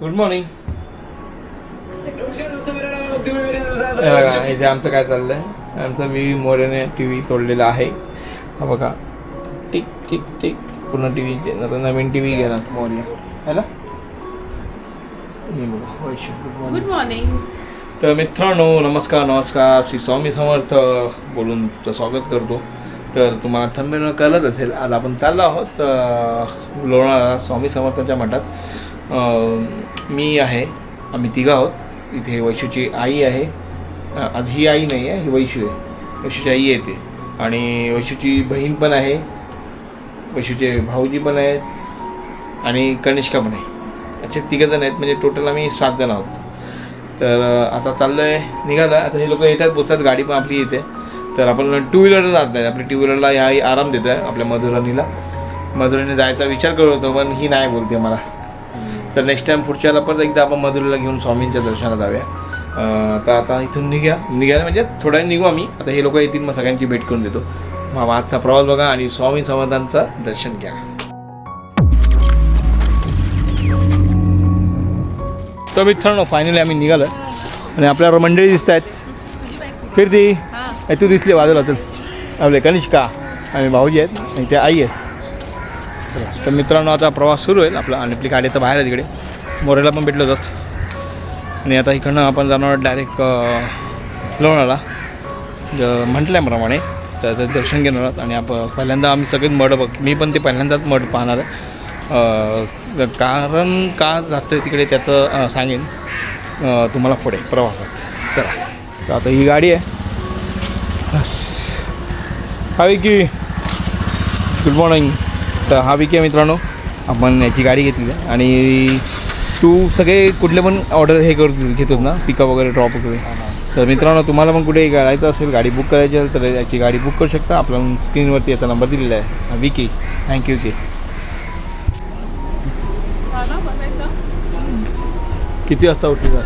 Good morning बघा इथे आमचं काय चाललंय? आमचं मी मोरेने टी व्ही तोडलेला आहे. हा बघा. Tick tick tick. पुन्हा टी व्ही नवीन टी व्ही घेणार मोर्या है ना? हे. गुड मॉर्निंग तर मित्रांनो नमस्कार नमस्कार. श्री स्वामी समर्थ बोलून तुमचं स्वागत करतो. तर तुम्हाला थंबेनं कळत असेल आज आपण चाललो आहोत अं, लोणावळा स्वामी समर्थांच्या मठात. मी आहे. आम्ही तिघं आहोत. इथे वैशूची आई आहे. आज ही आई नाही आहे ही वैशू आहे. वैशूची आई येते. आणि वैशूची बहीण पण आहे. वैशूचे भाऊजी पण आहेत. आणि कनिष्का पण आहे. असे तिघंजण आहेत. म्हणजे टोटल आम्ही सात जण आहोत. तर आता चाललं आहे निघालं आता हे लोक येतात पोचतात गाडी पण आपली येते. तर आपण टू व्हीलर जात नाही. आपली टू व्हीलरला ह्या आई आराम देतो आहे आपल्या मधुराणीला मधुराणीने जायचा विचार करत होतो पण ही नाही बोलते मला. तर नेक्स्ट टाईम पुढच्याला परत एकदा आपण मधुरीला घेऊन स्वामींच्या दर्शनाला जाऊया. तर आता इथून निघ्या. निघायला म्हणजे थोड्या निघू आम्ही. आता हे लोक येतील मग सगळ्यांची भेट करून देतो. मग आजचा प्रवास बघा आणि स्वामी समर्थांचं दर्शन घ्या. तर मित्रांनो फायनली आम्ही निघालो. आणि आपल्यावर मंडळी दिसत आहेत. फिरती तू दिसली बाजूला तर. आपले कनिष्का आणि भाऊजी आहेत आणि त्या आई आहेत. तर मित्रांनो आता प्रवास सुरू होईल आपला आणि आपली गाडी तर बाहेर आहे तिकडे. मोरेला पण भेटलो जात. आणि आता इकडनं आपण जाणार डायरेक्ट लोणाला ज- म्हटल्याप्रमाणे तर त्याचं दर्शन घेणार आहोत. आणि आपण पहिल्यांदा आम्ही सगळेच मड बघ मी पण ते पहिल्यांदाच मड पाहणार आहे. कारण का जातं आहे तिकडे त्याचं सांगेन. तुम्हाला पुढे प्रवासात. चला. तर आता ही गाडी आहे. हवी की? गुड मॉर्निंग तर हा विकी आहे मित्रांनो. आपण याची गाडी घेतली आहे. आणि तू सगळे कुठले पण ऑर्डर हे करतो घेतो ना? पिकअप वगैरे ड्रॉप वगैरे. तर मित्रांनो तुम्हाला पण कुठे जायचं असेल गाडी बुक करायची असेल तर याची गाडी बुक करू शकता. आपल्या स्क्रीनवरती याचा नंबर दिलेला आहे. हा, विकी थँक्यू की किती वाजता उठली का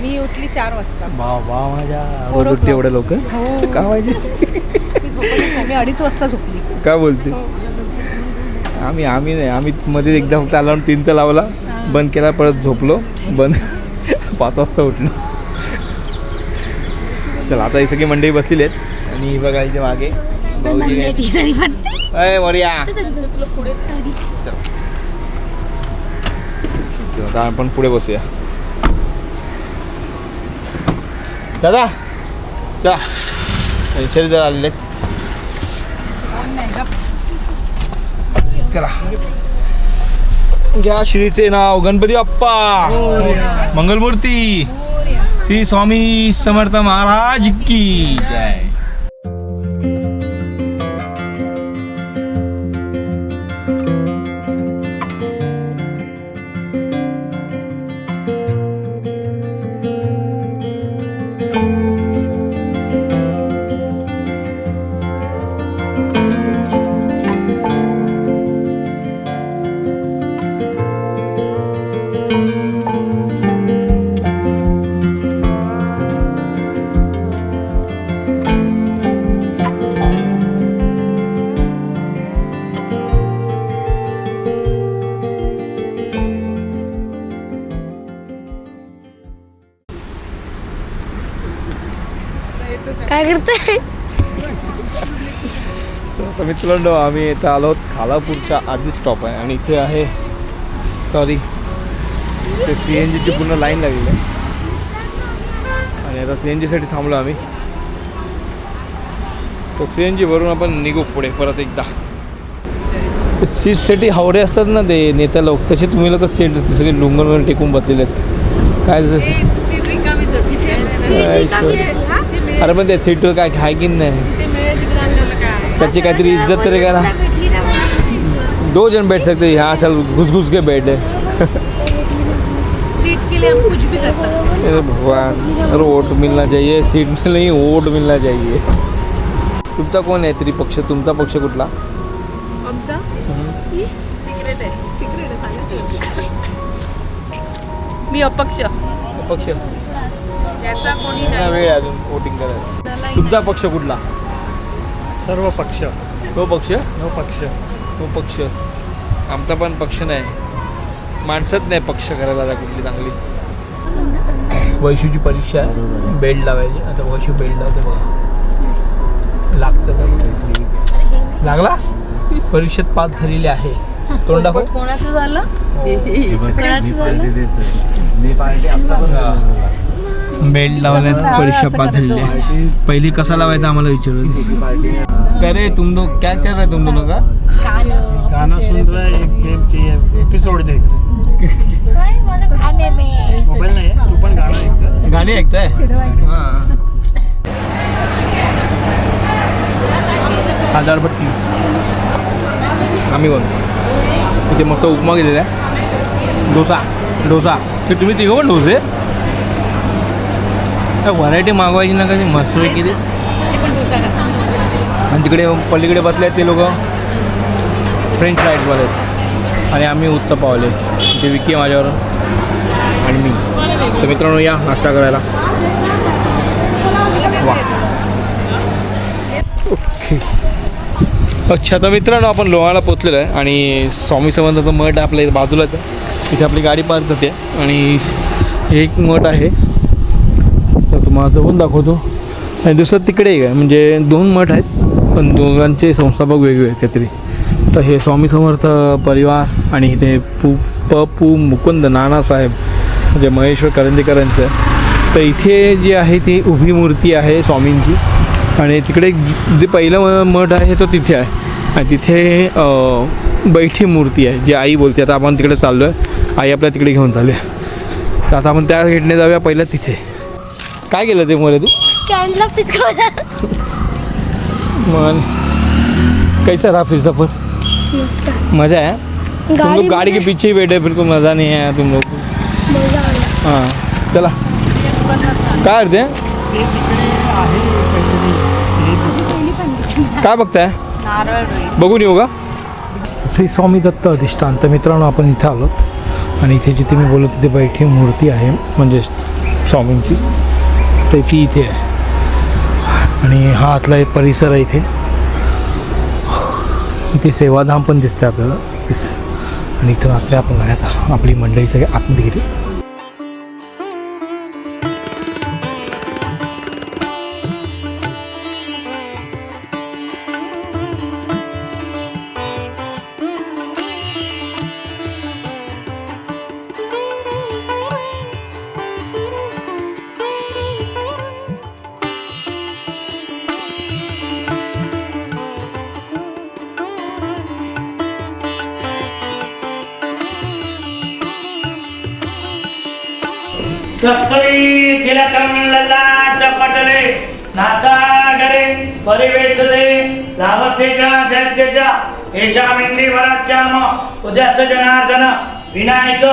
मी उठली चार वाजता. वा वा माझ्या उठते. एवढ्या लोक हो. का पाहिजे मी अडीच वाजता झोपली. काय बोलते? आम्ही आम्ही नाही आम्ही मध्ये एकदा फक्त अलार्म तीनचा लावला. बंद केला परत झोपलो. बंद. पाच वाजता उठलो. चला आता ही सगळी मंडळी बसलेली आहेत. आणि ही बघा इथे मागे. अय आता आपण पुढे बसूया. दादा चला शरीर आलेले आहेत. करा घ्या श्रीचे नाव गणपती बाप्पा. मंगलमूर्ती. श्री स्वामी समर्थ महाराज की जय. मित्रांनो आम्ही इथं आलो आहोत. खालापूरच्या आधी स्टॉप आहे. आणि इथे आहे सॉरी ते सी एन जीची पूर्ण लाईन लागलेली आहे. आणि आता सी एन जीसाठी थांबलो आम्ही. तर सी एन जीवरून आपण निघू पुढे परत एकदा. सीटसाठी हावरे असतात ना ते नेता लोक तसे तुम्ही लोक सीट सगळे डोंगरवर टेकून बसलेले आहेत. काय अरे पण त्या सीटवर काय खाय की नाही. त्याची काहीतरी इज्जत तरी करा दो जन बैठ सकते हैं यहाँ चल घुस घुस के बैठे। सीट के लिए हम कुछ भी कर सकते अरे भगवान अरे वोट मिलना चाहिए सीट नहीं वोट मिलना चाहिए। तुमचा कोण आहे तरी पक्ष तुमचा पक्ष कुठला आमचा? सिक्रेट आहे सिक्रेट आहे सांगा मी अपक्ष। पक्ष त्याचा कोणी नाही. वेळ अजून वोटिंग करायचं तुमचा पक्ष कुठला? सर्व पक्ष. तो पक्ष? no पक्ष. तो पक्ष. आमचा पण पक्ष नाही. माणसंच नाही पक्ष करायला आता कुठली चांगली. वैशूची परीक्षा आहे. बेल्ट लावायची. आता वैशू बेल्ट लावते बघा. लागतं का? लागला? परीक्षेत पास झालेली आहे. तोंड दाखव. कोणाचं झालं. बेल्ट लावल्यात परीक्षा पास झालेली आहे पहिली कसा लावायचा आम्हाला विचारत काय रे तुम लोग क्या कर रहे तुम दोनों का गाना सुन रहा है एक गेम की एपिसोड देख रहा है मोबाईल नाही तू पण गाणं ऐकतोय गाणी ऐकताय? हां. आधारपट्टी आम्ही कोण? इथे मस्त उपमा गेलेला आहे. डोसा डोसा. ते तुम्ही तिघं पण डोसे? व्हरायटी मागवायची ना कशी? मस्त किती आणि तिकडे पलीकडे बसले आहेत ते लोक. फ्रेंच फ्राईजवाले आहेत आणि आम्ही उत्तर पावले. ते विकी माझ्यावर आणि मी. तर मित्रांनो या नाश्ता करायला. वा. ओके. अच्छा तर मित्रांनो आपण लोणाला पोचलेलो आहे आणि स्वामी समर्थाचं मठ आपल्या बाजूलाच आहे. तिथे आपली गाडी पार्क होते. आणि हे एक मठ आहे. मग तुम्हाला दाखवतो. आणि दुसरं तिकडे आहे म्हणजे दोन मठ आहेत पण दोघांचे संस्थापक वेगवेगळे आहेत काहीतरी. तर हे स्वामी समर्थ परिवार आणि इथे पू प पू मुकुंद नानासाहेब म्हणजे महेश्वर करंदीकरांचं. तर इथे जी आहे ती उभी मूर्ती आहे स्वामींची. आणि तिकडे जे पहिलं म- मठ आहे तो तिथे आहे. आणि तिथे बैठी मूर्ती आहे जी आई बोलते. आता आपण तिकडे चाललो आहे आई आपल्या तिकडे घेऊन चालू आहे तर आता आपण त्या गेटने जाऊया पहिलं तिथे. काय केलं ते मोरे तू? कॅनला पिचकवला. मन. कैसा रहा फिर सफर मस्त. मज़ा है? तुम लोग गाड़ी के पीछे ही बैठे फिर को मज़ा नहीं आया तुम लोग को। मजा आला. हां चला। काय करते? आहे. काय बघताय? बघून येऊ का श्री स्वामी दत्त अधिष्ठान. तर मित्रांनो आपण इथे आलोत. आणि इथे जिथे मी बोलत होते बैठी मूर्ती आहे म्हणजे स्वामींची. त्याची ती इथे आहे. आणि हा आतला एक परिसर आहे इथे. इथे सेवाधाम पण दिसते आपल्याला. आणि इथून आपल्या आपण आहे आता आपली मंडळी सगळी आतमध्ये गेली. కక్కై తిలకం లలాట పటలే నాతాగరే పరివేతులే. లావతేజ జయతేజ ఏషామింది వరాచ్యామ ఉదత్త జనార్దన వినాయక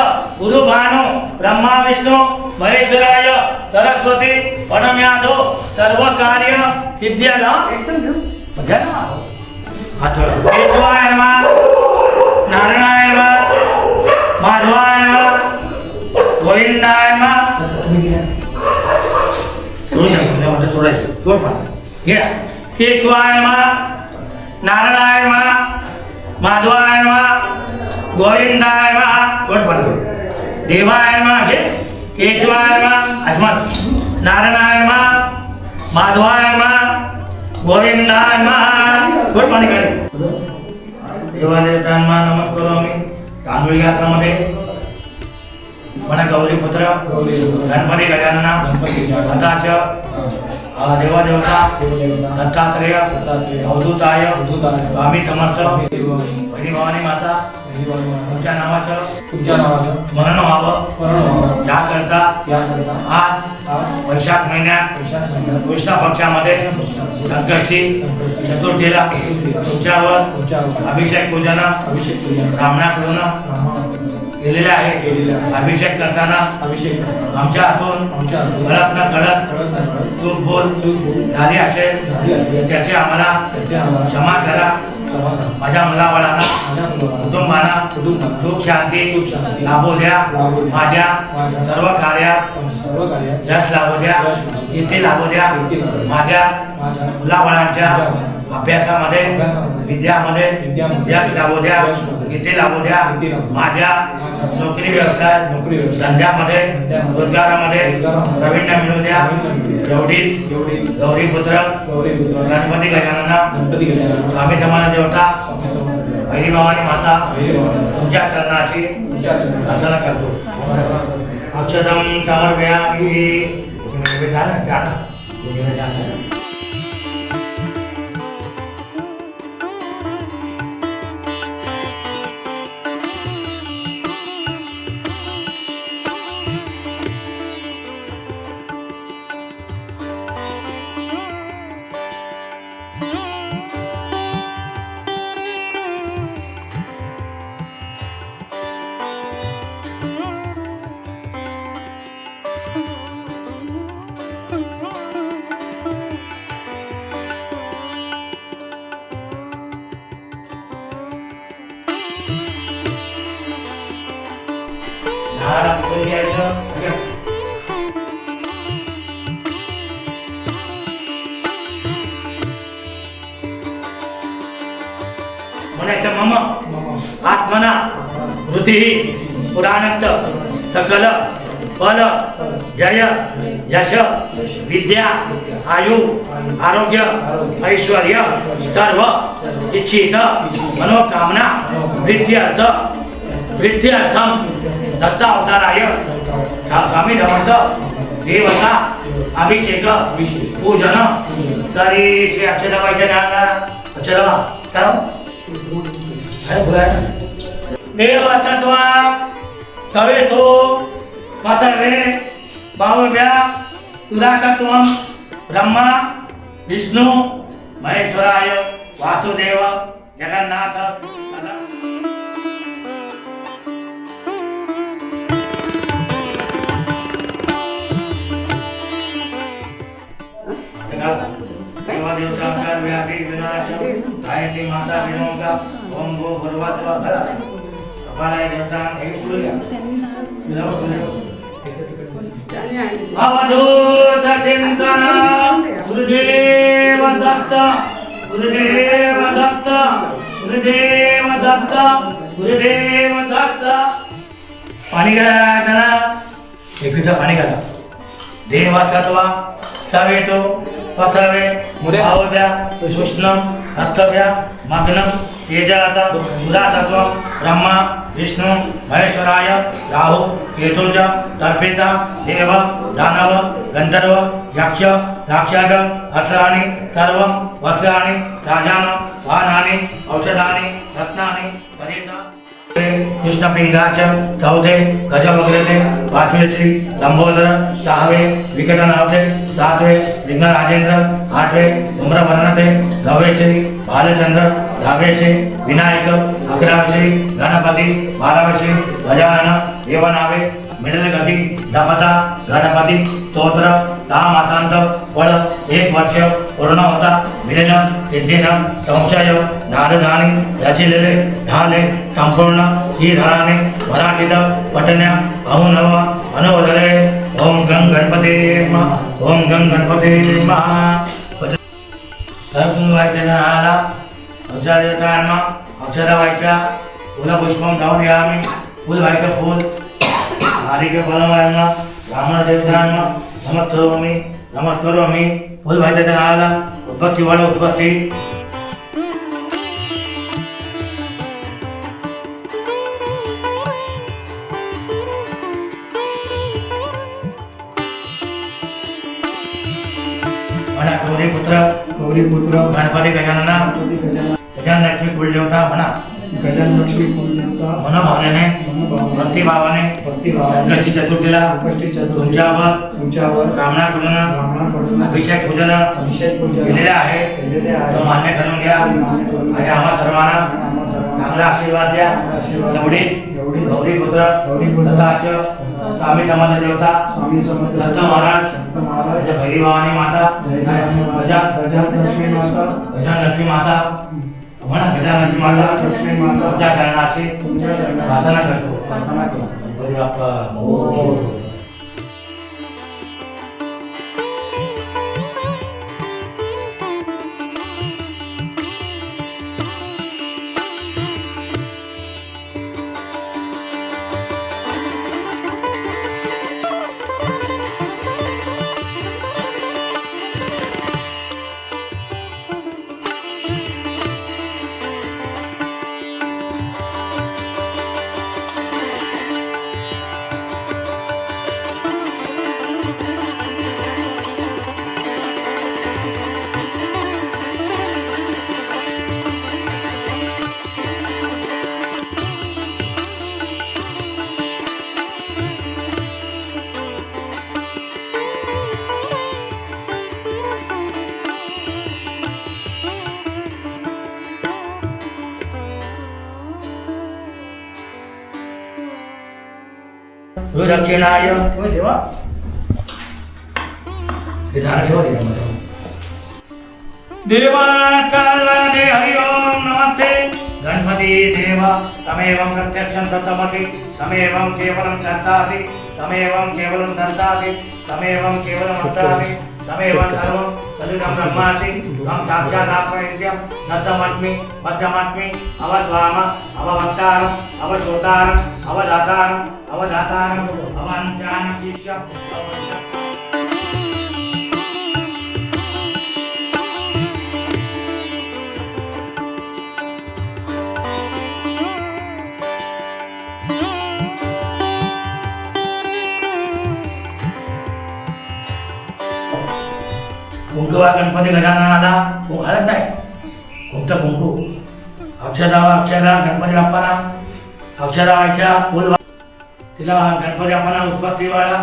గురు భాను బ్రహ్మ విష్ణు మహేశ్వరాయ సరస్వతి వనమ్యాదో సర్వకార్య సిద్ధ్యద కేశవాయ నమ నారాయణ నమ గోవిందాయ घ्या. केशवाय नमः नारायणाय नमः माधवाय नमः गोविंदाय सोड पण सोड. देवाय नमः घे केशवाय नमः आजमान नारायणाय नमः माधवाय नमः गोविंदाय नमः सोड पाणी खाली देवादेवतांना नमत करू आम्ही. तांदूळ यात्रामध्ये म्हणा गौरी पुत्र. गणपती गजानना. तथाच देवादेवता दत्तात्रेय अवधूताय स्वामी समर्थ बहिणी भवानी माता तुमच्या नावाचं स्मरण व्हावं याकरता आज वैशाख महिन्यात कृष्ण पक्षामध्ये संकष्टी चतुर्थीला तुमच्यावर अभिषेक पूजन ब्राह्मणाकडून केलेले आहे. अभिषेक करताना आमच्या हातून कळत न कळत चूक बोल झाली असेल त्याचे आम्हाला क्षमा करा. माझ्या मुलाबाळांना कुटुंबांना सुख शांती लाभू द्या. माझ्या सर्व कार्यात यश लाभू द्या. इथे लाभू द्या. माझ्या मुलाबाळांच्या अभ्यासामध्ये विद्यामध्ये यश लाभू द्या गीते लाभू द्या माझ्या नोकरी व्यवसाय धंद्यामध्ये रोजगारामध्ये प्रवीण्य मिळू द्या एवढीच गौरी पुत्र गणपती गजानना स्वामी समाज देवता हरी भवानी माता तुमच्या चरणाची प्रार्थना करतो. अक्षतम समर्पयामी. तुम्ही जा ना जा ना. तुम्ही जा बुद्धी पुराणंत सकल बल जय यश विद्या आयु आरोग्य ऐश्वर सर्व इच्छित मनोकामना वृद्ध्यर्थ वृद्ध्यर्थम दत्ता अवताराय स्वामी धमंत देवता अभिषेक पूजन तरी अक्षर व्हायचे अक्षर काय देव तत्वा तवे तो पथवे बाहुव्या तुराकत्वम ब्रह्मा विष्णू महेश्वराय वासुदेव जगन्नाथ देवता देवदेवताकार व्याधी विनाश गायत्री माता विनोगा ओम गो करा देवता हे गुरुदेव दत्त गुरुदेव दत्त गुरुदेव दत्त गुरुदेव दत्त पाणी घाला त्याला एकविधा पाणी घाला देवा सत्वा सवेतो पथवे भावव्या कृष्ण हस्तव्या मग्न तेजात उदातत्व ब्रह्मा विष्णु महेश्वराय राहु केतुज तर्पिता देव दानव गंधर्व यक्ष राक्षस असराणि सर्व वस्त्राणि राजान वाहनानि औषधानि रत्नानि परिता। कृष्णपिंगाच चौथे गजवग्रते पाचवे श्री लंबोदर सहावे विकटनाथे सातवे लिंगराजेंद्र आठवे धूम्रवर्णते नववे श्री बालचंद्र दहावे श्री विनायक अकरावे श्री गणपती बारावे श्री गजानन देवनावे मिळेल गती दपता गणपती स्तोत्र दहा मातांत फळ एक वर्ष पूर्ण होता मिळेल सिद्धीनं संशय नारदानी रचिलेले ढाले संपूर्ण श्रीधराने मराठीत पठण्या अमुनव अनुवदले ओम गंग गणपते ओम गंग गणपते नमः. सरकून व्हायचं ना आला अक्षर देवतांना व्हायच्या फुलं पुष्पम जाऊन घ्या आम्ही. फुल व्हायचं फुल. आरोग्य फलमायांना ब्राह्मण देवतांना नमस्करोमि नमस्करोमि फुल व्हायचं नावाला. उत्पत्ती वाढ उत्पत्ती. गौरी पुत्र गौरी पुत्र गणपती गजानना। गजान लक्ष्मी कुलदेवता म्हणा गजानन लक्ष्मी कुलदेवता। मनोभावाने, भक्तिभावाने संकष्टी चतुर्थीला तुमच्यावर तुमच्यावर ब्राह्मणाकडून अभिषेक पूजन अभिषेक पूजन केलेले आहे। तो मान्य करून घ्या. आणि आम्हा सर्वांना चांगला आशीर्वाद द्या। आशीर्वाद एवढी गौरी पुत्र गौरी पुत्र स्वामी समाज देवता स्वामी समर्थ दत्त महाराज दत्त महाराज भैरी भवानी माता गजान लक्ष्मी माता। गजान लक्ष्मी माता म्हणा गजान लक्ष्मी माता लक्ष्मी माता। तुमच्या तुमच्या प्रार्थना करतो. प्रार्थना करतो। गणपती बाप्पा मोरया. गुरुदक्षिणाय तुम्ही ठेवा हे दार ठेवा त्याच्यामध्ये. देवाकालाने हरि ओम नमस्ते गणपती देवा तमेवं प्रत्यक्षं तत्तमति तमेवं केवलं दत्ताति तमेवं केवलं दत्ताति तमेवं केवलं दत्ताति तमेवं सर्वं तदिदं ब्रह्मासि त्वं साक्षादात्मैक्यं नद्धमस्मि मध्यमस्मि अवद्वाम अववक्तारम् अवश्रोतारम् अवदातारम् अवदातारम् अवञ्चानं कुंकवा गणपती गजाननाला कु हळद नाही. कोणतं कुंकू. अक्षरा अक्षरा गणपती बाप्पाला अक्षरा व्हायच्या फुल तिला गणपती बाप्पाला उत्पत्ती वाळा.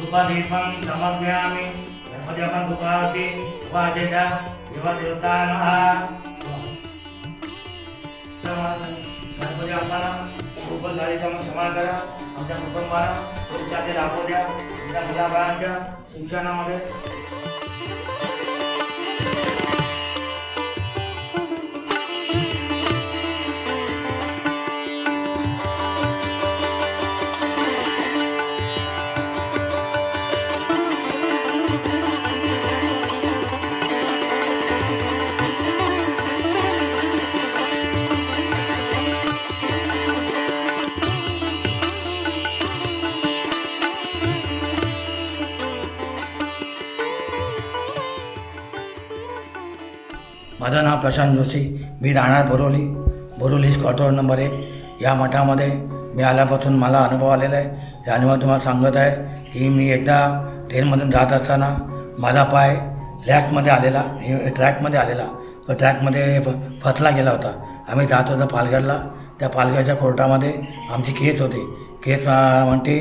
रूपादीपम आम्ही. गणपती बाप्पा कृपावती उपाचेता देवा देवता गणपती बाप्पाला खूप झालीचा मग क्षमा करा. आमच्या कुटुंबाला तुमच्या ते दाखवू द्या. मुलाबाळांच्या शिक्षणामध्ये. माझं नाव प्रशांत जोशी मी राहणार बोरोली. बोरोली क्वार्टर नंबर एक. या मठामध्ये मी आल्यापासून मला अनुभव आलेला आहे. या अनुभव तुम्हाला सांगत आहे की मी एकदा ट्रेनमधून जात असताना माझा पाय लॅकमध्ये आलेला हे ट्रॅकमध्ये आलेला. तो ट्रॅकमध्ये फ फसला गेला होता. आम्ही जात होतो पालघरला. त्या पालघरच्या कोर्टामध्ये आमची केस होती. केस म्हणते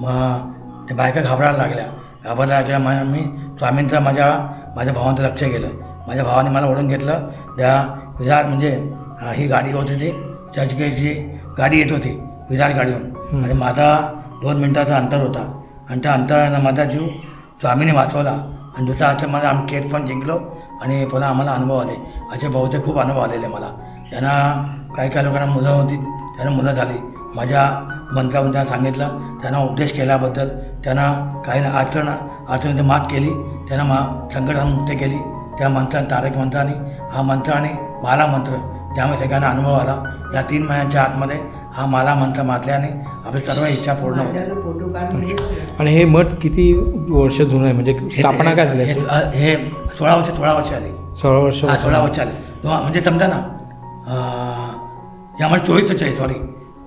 मग ते बायका घाबरायला लागल्या. घाबरायला लागल्या मग मी स्वामींचं माझ्या माझ्या भावांचं लक्ष गेलं. माझ्या भावाने मला ओढून घेतलं. त्या विरार म्हणजे ही गाडी होती ती चर्चगेटची गाडी येत होती विरार गाडीहून. आणि माझा दोन मिनटाचा अंतर होता. आणि त्या अंतरानं माझा जीव स्वामीने वाचवला. आणि दुसरा अर्थ मला आम्ही केस पण जिंकलो आणि पुन्हा आम्हाला अनुभव आले. असे बहुतेक खूप अनुभव आलेले मला. त्यांना काही काही लोकांना मुलं होती त्यांना मुलं झाली. माझ्या मंत्रावरून त्यांना सांगितलं. त्यांना उपदेश केल्याबद्दल त्यांना काही अडचण अडचणीत मात केली. त्यांना मा संकटामुक्त केली. त्या मंत्राने तारक मंत्राने हा मंत्र आणि माला मंत्र त्यामुळे सगळ्यांना अनुभव आला. या तीन महिन्यांच्या आतमध्ये हा माला मंत्र मातल्याने आपली सर्व इच्छा पूर्ण होते. आणि हे मठ किती वर्ष जुनं आहे? म्हणजे स्थापना काय झाली हे? हे सोळा वर्ष सोळा वर्ष आली. सोळा वर्ष सोळा वर्ष आले. म्हणजे समजा ना यामध्ये चोवीस वर्ष आहे सॉरी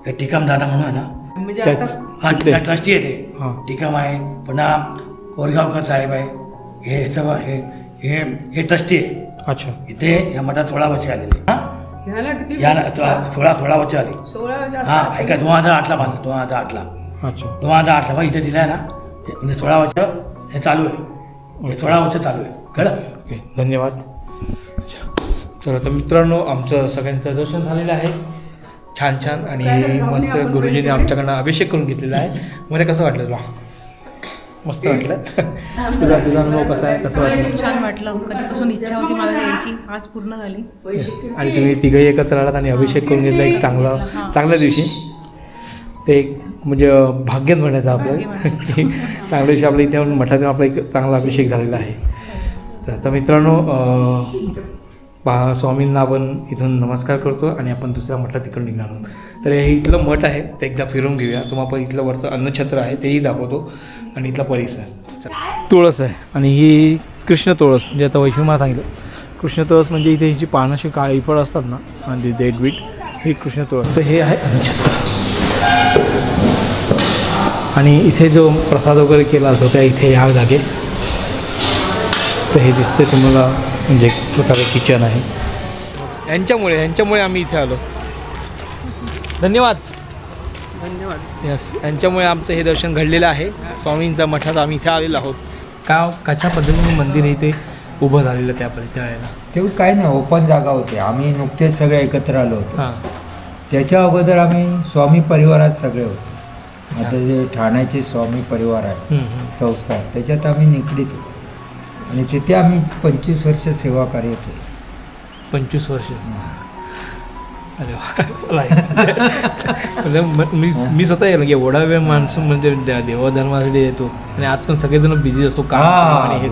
हे टिकाम दादा म्हणून आहे ना. म्हणजे हा. ट्रस्टी आहे ते. हां. टिकाम आहे. पुन्हा कोरगावकर साहेब आहे. हे सर्व हे हे हे ट्रस्टी आहे. अच्छा. इथे या मठात सोळा वर्ष आलेले. हा? ह्याला किती या सोळा सोळा सोळा वर्ष आली. सोळा जास्त हा ऐका दोन हजार आठला बांधलं दोन हजार आठला. अच्छा. दोन हजार आठला बघ इथे दिलं आहे ना. हे म्हणजे सोळा वर्ष हे चालू आहे. हे सोळा वर्ष चालू आहे. कळलं? ओके धन्यवाद. अच्छा. चला तर मित्रांनो आमचं सगळ्यांचं दर्शन झालेलं आहे. छान छान आणि मस्त गुरुजीने आमच्याकडनं अभिषेक करून घेतलेला आहे. मला कसं वाटलं तुला मस्त वाटलं. तुझा तुझा अनुभव कसा आहे? कसं वाटलं? खूप छान वाटलं. कधीपासून इच्छा होती मला यायची. आज पूर्ण झाली. आणि तुम्ही तिघही एकत्र आलात आणि अभिषेक करून घेतला एक चांगला चांगल्या दिवशी. ते एक म्हणजे भाग्यच म्हणायचं आपलं. की चांगल्या दिवशी आपल्या इथे मठातून आपला एक चांगला अभिषेक झालेला आहे. तर आता मित्रांनो स्वामींना आपण इथून नमस्कार करतो आणि आपण दुसऱ्या मठात तिकडून निघणार आहोत. तर हे इथलं मठ आहे ते एकदा फिरून घेऊया. तुम्हाला इथलं वरचं अन्नछत्र आहे तेही दाखवतो. आणि इथला परिसर. तुळस आहे. आणि ही कृष्ण तुळस म्हणजे आता वैष्णव सांगितलं. कृष्ण तुळस म्हणजे इथे ही जी पानाशी काळी फळ असतात ना आणि डेट बीट ही कृष्ण तुळस. तर हे आहे अन्नछत्र. आणि इथे जो प्रसाद वगैरे केला जातो त्या इथे ह्या जागे. तर हे दिसते तुम्हाला म्हणजे एक प्रकारे किचन आहे. यांच्यामुळे यांच्यामुळे आम्ही इथे आलो. धन्यवाद. धन्यवाद. यस यांच्यामुळे आमचं हे दर्शन घडलेलं आहे. स्वामींच्या मठात आम्ही इथे आलेलो आहोत. का कशा पद्धतीने मंदिर आहे ते उभं झालेलं त्या त्या वेळेला तेवढं काय नाही ओपन जागा होती. आम्ही नुकतेच सगळे एकत्र आलो होतो. हां. त्याच्या अगोदर आम्ही स्वामी परिवारात सगळे होतो. आता जे ठाण्याचे स्वामी परिवार आहे. संस्था त्याच्यात आम्ही निगडीत होतो. आणि तिथे आम्ही पंचवीस वर्ष सेवा कार्य केलं. पंचवीस वर्ष. अरे वा. मला म्हणजे म- मी मी स्वतः येईल की एवढा वेळ माणसं म्हणजे दे- देवाधर्मासाठी येतो आणि आज पण सगळेजण बिझी असतो काम हा. आणि हे